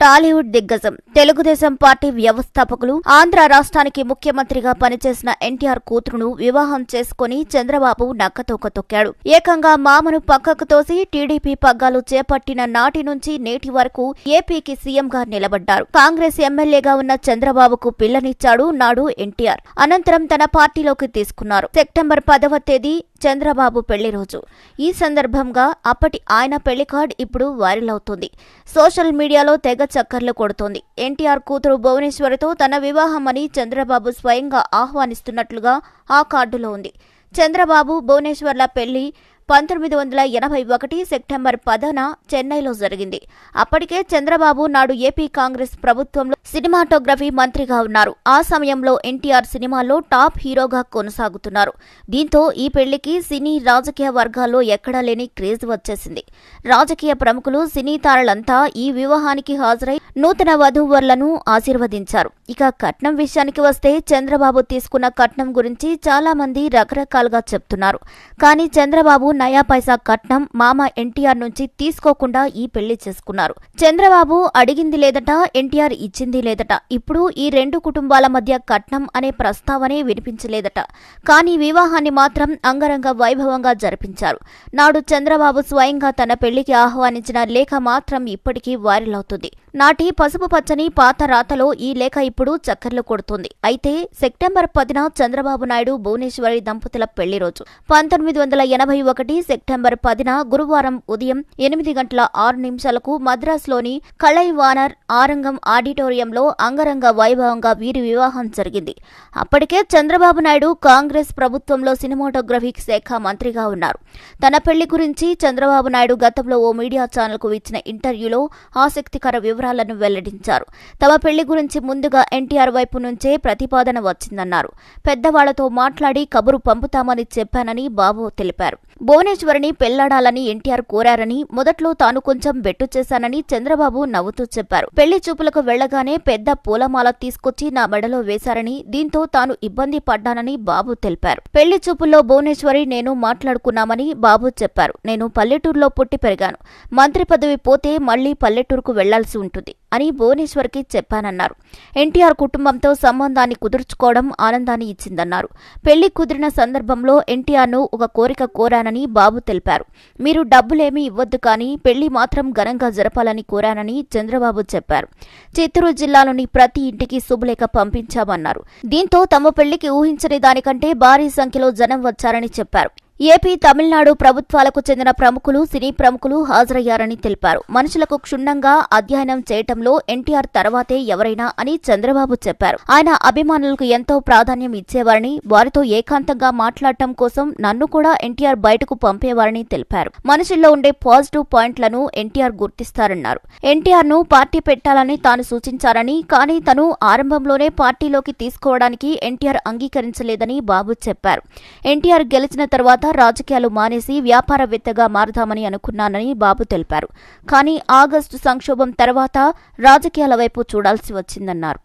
టాలీవుడ్ దిగ్గజం. తెలుగుదేశం పార్టీ వ్యవస్థాపకులు ఆంధ్ర రాష్ట్రానికి ముఖ్యమంత్రిగా పనిచేసిన ఎన్టీఆర్ కూతురును వివాహం చేసుకుని చంద్రబాబు నక్కతోక తొక్కాడు. ఏకంగా మామను పక్కకు తోసి టీడీపీ పగ్గాలు చేపట్టిన నాటి నుంచి నేటి వరకు ఏపీకి సీఎంగా నిలబడ్డారు. కాంగ్రెస్ ఎమ్మెల్యేగా ఉన్న చంద్రబాబుకు పిల్లనిచ్చాడు నాడు ఎన్టీఆర్. అనంతరం తన పార్టీలోకి తీసుకున్నారు. సెప్టెంబర్ పదవ తేదీ చంద్రబాబు పెళ్ళి రోజు. ఈ సందర్భంగా అప్పటి ఆయన పెళ్ళి కార్డ్ ఇప్పుడు వైరల్ అవుతుంది. సోషల్ మీడియాలో తెగ చక్కర్లు కొడుతోంది. ఎన్టీఆర్ కూతురు భువనేశ్వరితో తన వివాహమని చంద్రబాబు స్వయంగా ఆహ్వానిస్తున్నట్లుగా ఆ కార్డులో ఉంది. చంద్రబాబు భువనేశ్వర్ల పెళ్ళి పంతొమ్మిది వందల ఎనభై ఒకటి సెప్టెంబర్ పదన చెన్నైలో జరిగింది. అప్పటికే చంద్రబాబు నాడు ఏపీ కాంగ్రెస్ ప్రభుత్వంలో సినిమాటోగ్రఫీ మంత్రిగా ఉన్నారు. ఆ సమయంలో ఎన్టీఆర్ సినిమాల్లో టాప్ హీరోగా కొనసాగుతున్నారు. దీంతో ఈ పెళ్ళికి సినీ రాజకీయ వర్గాల్లో ఎక్కడా లేని క్రేజ్ వచ్చేసింది. రాజకీయ ప్రముఖులు సినీ తారలంతా ఈ వివాహానికి హాజరై నూతన వధూవరులను ఆశీర్వదించారు. ఇక కట్నం విషయానికి వస్తే చంద్రబాబు తీసుకున్న కట్నం గురించి చాలా మంది రకరకాలుగా చెప్తున్నారు. కానీ చంద్రబాబు నయా పైసా కట్నం మామ ఎన్టీఆర్ నుంచి తీసుకోకుండా ఈ పెళ్ళి చేసుకున్నారు. చంద్రబాబు అడిగింది లేదట ఎన్టీఆర్ ఇచ్చింది లేదట. ఇప్పుడు ఈ రెండు కుటుంబాల మధ్య కట్నం అనే ప్రస్తావనే వినిపించలేదట. కానీ వివాహాన్ని మాత్రం అంగరంగ వైభవంగా జరిపించారు. నాడు చంద్రబాబు స్వయంగా తన పెళ్ళికి ఆహ్వానించిన లేఖ మాత్రం ఇప్పటికీ వైరల్ అవుతుంది. నాటి పసుపు పచ్చని పాత రాతలో ఈ లేఖ ఇప్పుడు చక్కర్లు కొడుతుంది. అయితే సెప్టెంబర్ పదిన చంద్రబాబు నాయుడు భువనేశ్వరి దంపతుల పెళ్ళి రోజు. పంతొమ్మిది వందల ఎనభై ఒకటి సెప్టెంబర్ పదిన గురువారం ఉదయం ఎనిమిది గంటల ఆరు నిమిషాలకు మద్రాసులోని కళై వానర్ ఆరంగం ఆడిటోరియంలో అంగరంగ వైభవంగా వీరి వివాహం జరిగింది. అప్పటికే చంద్రబాబు నాయుడు కాంగ్రెస్ ప్రభుత్వంలో సినిమాటోగ్రఫీ శాఖ మంత్రిగా ఉన్నారు. తన పెళ్ళి గురించి చంద్రబాబు నాయుడు గతంలో ఓ మీడియా ఛానల్కు ఇచ్చిన ఇంటర్వ్యూలో ఆసక్తికర వివరాలను వెల్లడించారు. తమ పెళ్ళి గురించి ముందుగా ఎన్టీఆర్ వైపు నుంచే ప్రతిపాదన వచ్చిందన్నారు. పెద్దవాళ్ళతో మాట్లాడి కబురు పంపుతామని చెప్పానని బాబు తెలిపారు. భువనేశ్వరిని పెళ్ళాడాలని ఎన్టీఆర్ కోరారని మొదట్లో తాను కొంచెం బెట్టు చేశానని చంద్రబాబు నవ్వుతూ చెప్పారు. పెళ్ళి చూపులకు వెళ్ళగానే పెద్ద పూలమాల తీసుకొచ్చి నా మెడలో వేశారని దీంతో తాను ఇబ్బంది పడ్డానని బాబు తెలిపారు. పెళ్ళి చూపుల్లో భువనేశ్వరి నేను మాట్లాడుకున్నామని బాబు చెప్పారు. నేను పల్లెటూరులో పుట్టి పెరిగాను. మంత్రి పదవి పోతే మళ్ళీ పల్లెటూరుకు వెళ్ళాల్సి ఉంటుంది. అని భువనేశ్వర్కి చెప్పానన్నారు. ఎన్టీఆర్ కుటుంబంతో సంబంధాన్ని కుదుర్చుకోవడం ఆనందాన్ని ఇచ్చిందన్నారు. పెళ్ళి కుదిరిన సందర్భంలో ఎన్టీఆర్ను ఒక కోరిక కోరానని బాబు తెలిపారు. మీరు డబ్బులేమీ ఇవ్వద్దు కానీ పెళ్ళి మాత్రం ఘనంగా జరపాలని కోరానని చంద్రబాబు చెప్పారు. చిత్తూరు జిల్లాలోని ప్రతి ఇంటికి శుభలేఖ పంపించామన్నారు. దీంతో తమ పెళ్ళికి ఊహించని దానికంటే భారీ సంఖ్యలో జనం వచ్చారని చెప్పారు. ఏపీ తమిళనాడు ప్రభుత్వాలకు చెందిన ప్రముఖులు సినీ ప్రముఖులు హాజరయ్యారని తెలిపారు. మనుషులకు క్షుణ్ణంగా అధ్యయనం చేయటంలో ఎన్టీఆర్ తర్వాతే ఎవరైనా అని చంద్రబాబు చెప్పారు. ఆయన అభిమానులకు ఎంతో ప్రాధాన్యం ఇచ్చేవారని వారితో ఏకాంతంగా మాట్లాడటం కోసం నన్ను కూడా ఎన్టీఆర్ బయటకు పంపేవారని తెలిపారు. మనుషుల్లో ఉండే పాజిటివ్ పాయింట్లను ఎన్టీఆర్ గుర్తిస్తారన్నారు. ఎన్టీఆర్ను పార్టీ పెట్టాలని తాను సూచించారని కానీ తను ఆరంభంలోనే పార్టీలోకి తీసుకోవడానికి ఎన్టీఆర్ అంగీకరించలేదని బాబు చెప్పారు. ఎన్టీఆర్ గెలిచిన తర్వాత తర్వాత రాజకీయాలు మానేసి వ్యాపారవేత్తగా మారదామని అనుకున్నానని బాబు తెలిపారు. కానీ ఆగస్టు సంక్షోభం తర్వాత రాజకీయాల వైపు చూడాల్సి వచ్చిందన్నారు.